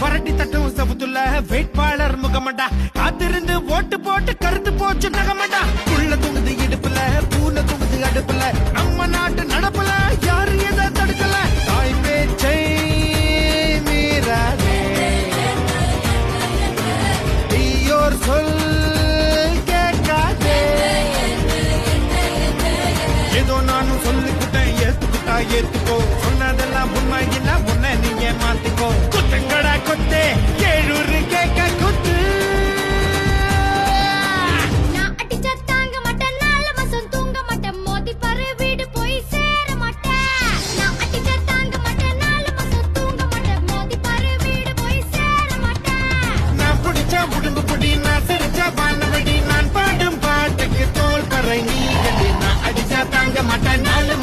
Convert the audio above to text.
வரட்டி தட்டும் செவுத்துல வேட்பாளர் முகமண்டா. காத்திருந்து ஓட்டு போட்டு கருத்து போச்சு நகமண்டா. புள்ள தூங்குது இடுப்புல பூல தூங்குது அடுப்புல. நம்ம நாட்டு நடப்புல யாரு எதை தடுக்கல? தாய் பேச்சை மீறாதே. தீயோர் சொல் கேட்காதே. ஏதோ நானும் சொல்லிக்கிட்டேன் ஏத்துக்கிட்டா ஏத்து போய் சேர மாட்டேன். நான் பிடிச்ச உடும்பு புடி நான் சிரிச்ச வானவடி நான் பாடும் பாட்டுக்கு தோல் பறை நீ கட்டி நான் அடிச்சா தாங்க மாட்டேன் நாலு